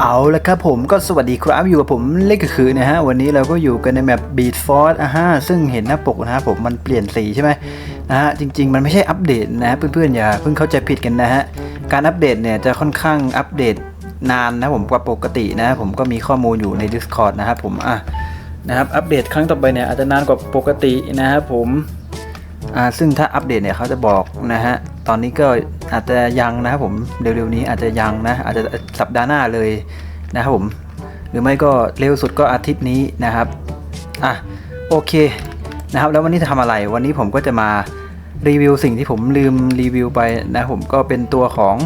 เอาละครับผมก็สวัสดีครับอยู่กับผมเล็กคือนะฮะวันนี้เราก็อยู่กันในแมป Beat Force อะฮะซึ่งเห็นหน้าปกนะฮะผมมันเปลี่ยนสีใช่ไหมนะฮะจริง ๆ มันไม่ใช่อัปเดตนะฮะเพื่อนๆอย่าเพิ่งเข้าใจผิดกันนะฮะการอัปเดตเนี่ยจะค่อนข้างอัปเดตนานนะผมกว่าปกตินะผมก็มีข้อมูลอยู่ใน Discord นะครับผมอะนะครับอัปเดตครั้งต่อไปเนี่ยอาจจะนานกว่าปกตินะครับผมอ่าซึ่งถ้าอัปเดตเนี่ยเขาจะบอกนะฮะตอนนี้ก็ อาจจะยังนะครับผมเร็วๆนี้อาจจะยังนะอาจจะสัปดาห์หน้าเลยนะครับผมหรือไม่ก็เร็วสุดก็อาทิตย์นี้นะครับอะโอเคนะครับแล้ววันนี้จะทำอะไรวันนี้ผมก็จะมารีวิวสิ่งที่ผมลืมรีวิวไปนะผมก็เป็นตัวของ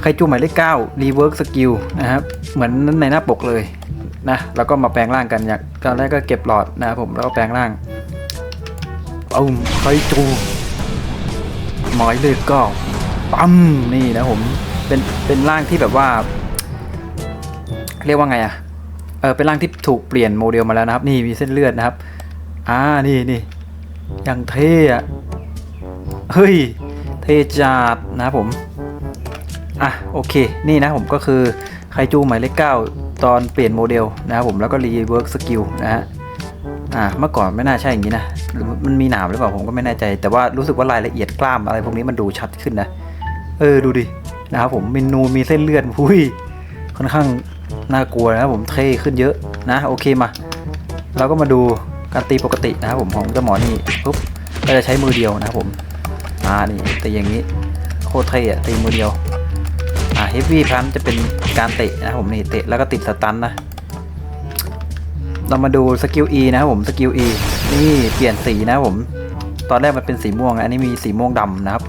ไคจูหมายเลข9 Rework Skill นะครับเหมือนในหน้าปกเลยนะแล้วก็มาแปลงร่างกันอย่างตอนแรกก็เก็บหลอดนะครับผมแล้วก็แปลงร่างเอาไคจูหมายเลขเก้า ปั๊มนี่นะผมเป็นเป็นร่างที่แบบว่า เรียกว่าไงอะเออเป็นร่างที่ถูกเปลี่ยนโมเดลมาแล้วนะครับ นี่มีเส้นเลือดนะครับ อ่านี่นี่อย่างเท่อะเฮ้ยเทจัดนะครับผม อะโอเค นี่นะผมก็คือไคจูหมายเลขเก้าตอนเปลี่ยนโมเดลนะครับผมแล้วก็รีเวิร์กสกิลนะฮะอ่าเมื่อก่อนไม่น่าใช่อย่างนี้นะมันมีหนามหรือเปล่าผมก็ไม่แน่ใจ แต่ว่ารู้สึกว่ารายละเอียดกล้ามอะไรพวกนี้มันดูชัดขึ้นนะ เออดูดินะครับผมเมนูมีเส้นเลือดหุ้ยค่อนข้างน่ากลัวนะครับผมเท่ขึ้นเยอะนะโอเคมาเราก็มาดูการตีปกตินะครับผมของเจ้าหมอนี่ปุ๊บก็จะใช้มือเดียวนะครับผมอ่านี่ตีอย่างนี้โคตรเท่อะตีมือเดียวอ่าเฮฟวี่พันจะเป็นการเตะนะครับผมนี่เตะแล้วก็ติดสตันนะเรามาดูสกิล E นะครับผมสกิล E นี่เปลี่ยนสีนะครับผม ตอนแรกมันเป็นสีม่วง อันนี้มีสีม่วงดำนะครับ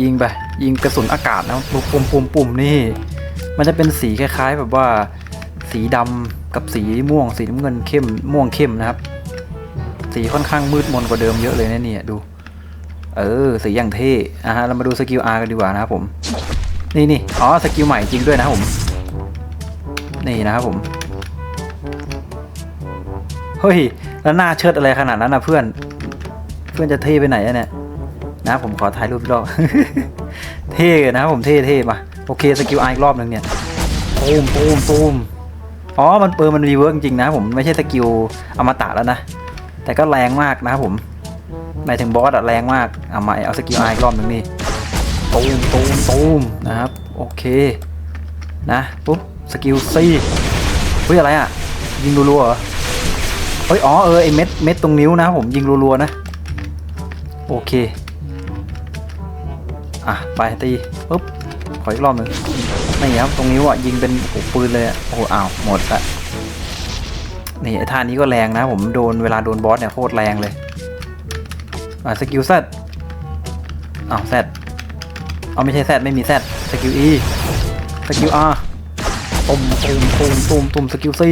ยิงไป ยิงกระสุนอากาศนะครับปุ่มปุ่มปุ่มนี่ มันจะเป็นสีคล้าย ๆ แบบว่า สีดำกับสีม่วง สีน้ำเงินเข้ม ม่วงเข้มนะครับ สีค่อนข้างมืดมนกว่าเดิมเยอะเลยนะเนี่ยดู เออ สีอย่างเท่อะฮะเรามาดูสกิล R กันดีกว่านะครับผม นี่นี่อ๋อสกิลใหม่จริงด้วยนะครับผม นี่นะครับผมเฮ้ยแล้วหน้าเชิดอะไรขนาดนั้นนะเพื่อน เพื่อนจะเท่ไปไหนอะเนี่ย นะผมขอถ่ายรูปอีกรอบ เท่นะครับผมเท่เท่มาโอเคสกิลไออีกรอบหนึ่งเนี่ยตูมตูมตูมอ๋อมันเปิดมันรีเวิร์กจริงนะผมไม่ใช่สกิลอมตะแล้วนะ แต่ก็แรงมากนะครับผมหมายถึงบอสอะแรงมากเอามาเอาสกิลไออีกรอบหนึ่งนี่ตูมตูมตูมนะครับโอเคนะปุ๊บสกิลซีเฮ้ยอะไรอะ ยิงรัวๆเหรอเฮ้ยอ๋อเออไอเม็ดเม็ดตรงนิ้วนะผมยิงรัวๆนะ โอเค อะไปตีปุ๊บขออีกรอบหนึ่งนี่ครับตรงนิ้ว่ะยิงเป็นโอ้ปืนเลยโอ้โหอ้าวหมดละนี่ไอ้ท่านี้ก็แรงนะ ผมโดนเวลาโดนบอสเนี่ยโคตรแรงเลยอะสกิลแซดอ้าวแซดเอาไม่ใช่แซดไม่มีแซดสกิลอีสกิลอาร์ตุ่มตุ่มตุ่มตุ่มตุ่มสกิลซี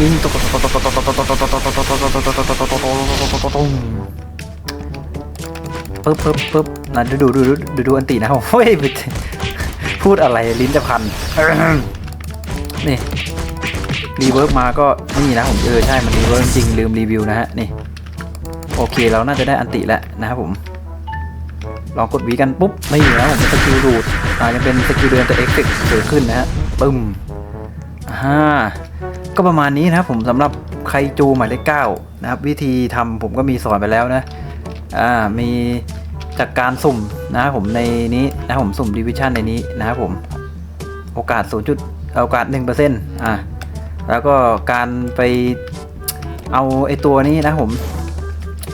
ยิงตุ๊กตุ๊กตุ๊กตุ๊กตุ๊กตุ๊กตุ๊กตุ๊กตุ๊กตุ๊กตุ๊กตุ๊กตุ๊กตุ๊กตุ๊กตุ๊กตุ๊ก ปึ๊บปึ๊บปึ๊บนะดูดูดูดูดูอันตีนะเฮ้ยพูดอะไรลิ้นจะพัน นี่รีเวิร์กมาก็นี่นะผมเออใช่มันรีเวิร์กจริงลืมรีวิวนะฮะนี่โอเคเราน่าจะได้อันติแล้วนะครับผมลองกดวีกันปุ๊บนี่นะผมเป็นสกิลดูดอายังเป็นสกิลเดินแต่เอ็กซ์เกิดขึ้นนะฮะปึ้มอ่าก็ประมาณนี้นะครับผมสำหรับไครจูหมายเลขเก้านะครับวิธีทำผมก็มีสอนไปแล้วนะ อ่ามีจากการสุ่มนะครับผมในนี้นะครับผมสุ่มดิวิชั่นในนี้นะครับผมโอกาส 0. จุดโอกาส1%อ่าแล้วก็การไปเอาไอตัวนี้นะผม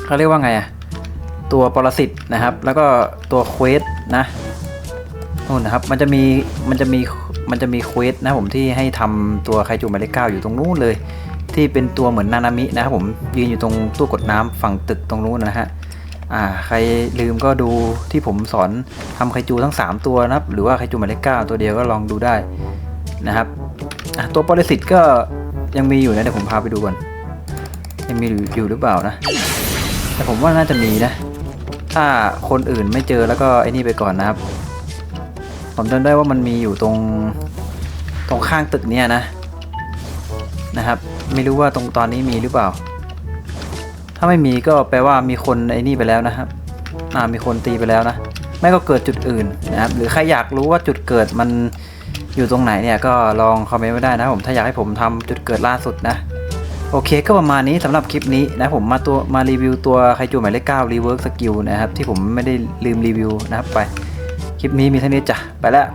เขาเรียกว่าไงอะตัวปรสิตนะครับ แล้วก็ตัวเควสนะนู่นนะครับมันจะมีมันจะมีมันจะมีเควสนะผมที่ให้ทำตัวไคจูหมายเลขเก้าอยู่ตรงนู้นเลย ที่เป็นตัวเหมือนนานามินะครับผมยืนอยู่ตรงตู้กดน้ำฝั่งตึกตรงนู้นนะฮะ อ่าใครลืมก็ดูที่ผมสอนทำไคจูทั้ง 3 ตัวนะครับ หรือว่าไคจูหมายเลขเก้าตัวเดียวก็ลองดูได้นะครับตัวปรสิตก็ยังมีอยู่นะเดี๋ยวผมพาไปดูก่อนยังมีอยู่หรือเปล่านะ แต่ผมว่าน่าจะมีนะ ถ้าคนอื่นไม่เจอแล้วก็ไอ้นี่ไปก่อนนะครับ ผมจำได้ว่ามันมีอยู่ตรงตรงข้างตึกเนี่ยนะนะครับ ไม่รู้ว่าตรงตอนนี้มีหรือเปล่า ถ้าไม่มีก็แปลว่ามีคนไอ้นี่ไปแล้วนะครับอ่ามีคนตีไปแล้วนะไม่ก็เกิดจุดอื่นนะครับหรือใครอยากรู้ว่าจุดเกิดมันอยู่ตรงไหนเนี่ยก็ลองคอมเมนต์ไว้ได้นะผมถ้าอยากให้ผมทำจุดเกิดล่าสุดนะโอเคก็ประมาณนี้สำหรับคลิปนี้นะผมมาตัวมารีวิวตัวไคจูหมายเลข9 Rework Skill นะครับที่ผมไม่ได้ลืมรีวิวนะครับไป คลิปนี้มีเท่านี้จ้ะไปแล้ว